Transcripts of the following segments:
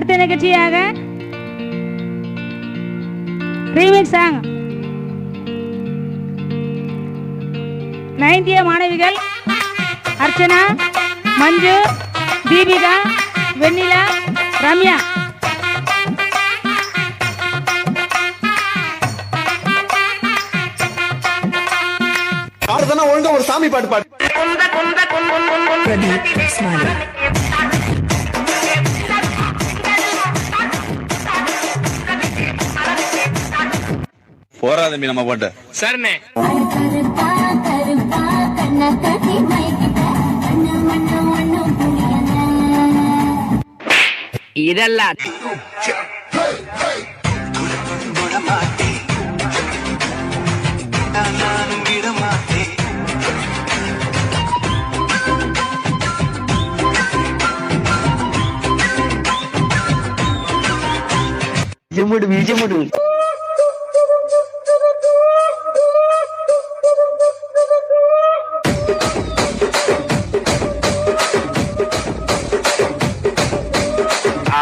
அடுத்த நிகழ்ச்சியாக remix song நைன்டிய மாணவிகள் அர்ச்சனா மஞ்சு தீபிகா வெண்ணிலா ரம்யா ஒழுங்கா ஒரு சாமி பாட்டு பாடு கண்ணு மண்ணு மண்ணு புரியல இதெல்லாம். விஜமுடு விஜமுடு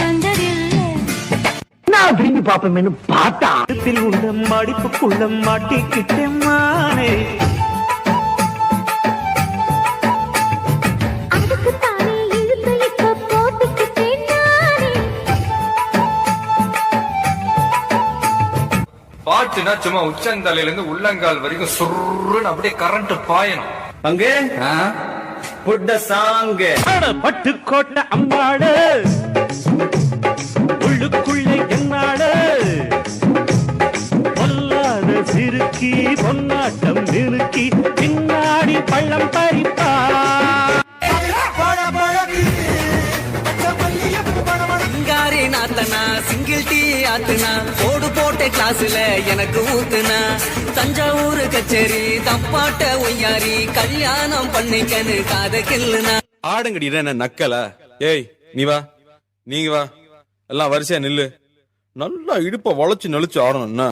வந்ததில்லை. நான் திரும்பி பார்ப்பேன்னு பார்த்தா? மடிப்புக்குள்ள மாட்டிக்கிட்டேன் மானே. பாட்டுனா சும்மா உச்சந்தலையில இருந்து உள்ளங்கால் வரைக்கும் சுருன்னு அப்படியே கரண்ட் பாயணும். அங்கே? புட்ட சாங்க. பட்டுக்கோட்டை அம்மாடு உள்ளுக்குள்ளே என்னாடு பொல்லாத சிறுக்கி பொன்னாட்டம் கிளாஸ்ல எனக்கு ஊத்துனா தஞ்சாவூர் கச்சேரி தப்பாட்ட ஒய்யாரி கல்யாணம் பண்ணிக்கன்னு காத கில்லுனா ஆடுங்கடி இது என்ன நக்கல? ஏய் நீ வா நீங்க வா. எல்லாம் வரிசையா நில்லு. நல்லா இடுப்ப வளைச்சு நெளிச்சு ஆடணும் என்ன?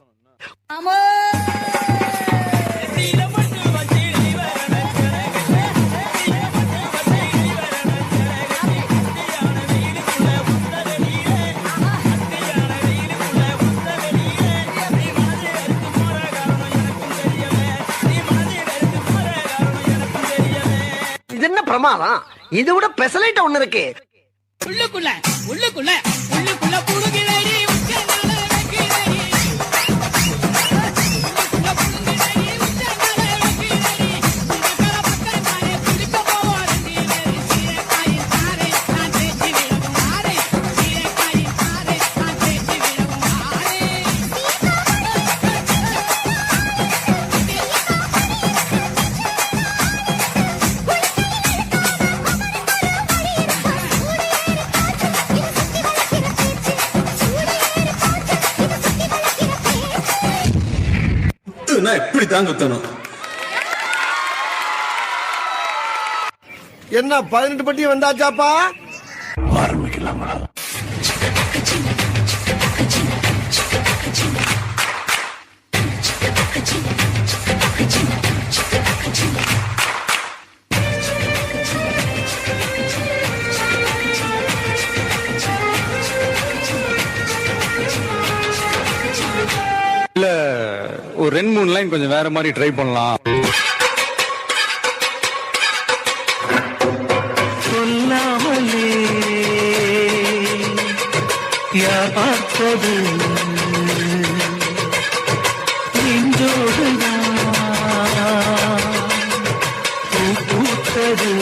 பிரமாதம் இது விட பெசலைட்ட ஒண்ணு இருக்கு. உள்ளுக்குள்ள உள்ளுக்குள்ள உள்ளுக்குள்ள புடுகிறடி குத்துனா இப்படி தான் குத்தணும். என்ன பதினெட்டு பட்டி வந்தாச்சாப்பா? ஒரு ரெண்டு மூணு லைன் கொஞ்சம் வேற மாதிரி ட்ரை பண்ணலாம். சொல்லாமலே யார் பார்த்தது? பூத்தது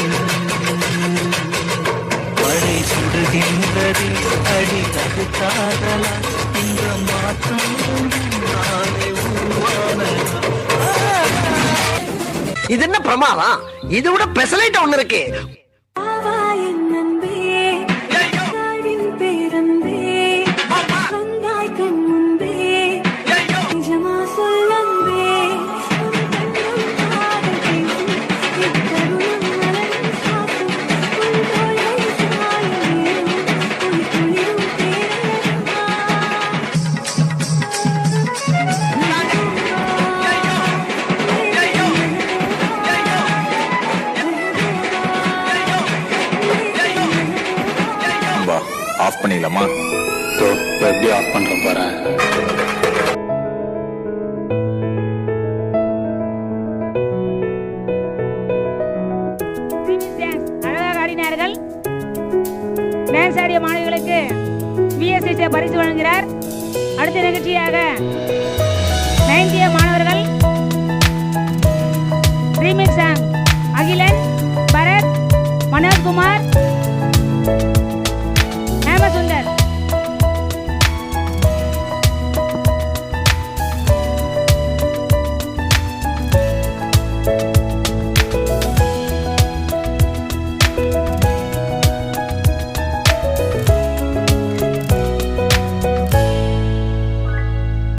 மழை சுடுகின்றது அடி அது இந்த மாற்றம் நானே உருவானதா? இது என்ன பிரமாதம்? இது விட பெசலைட் ஒண்ணு இருக்கு. ஆஃப் பண்ணிக்கலாமா எப்படி ஆஃப் பண்றேன் பாரு அழகாடினார்கள் ஆடிய மாணவிகளுக்கு பிஎஸ்சி பரிசு வழங்குகிறார். அடுத்த நிகழ்ச்சியாக நைன்டிய மாணவர்கள். ரீமிக் சாங்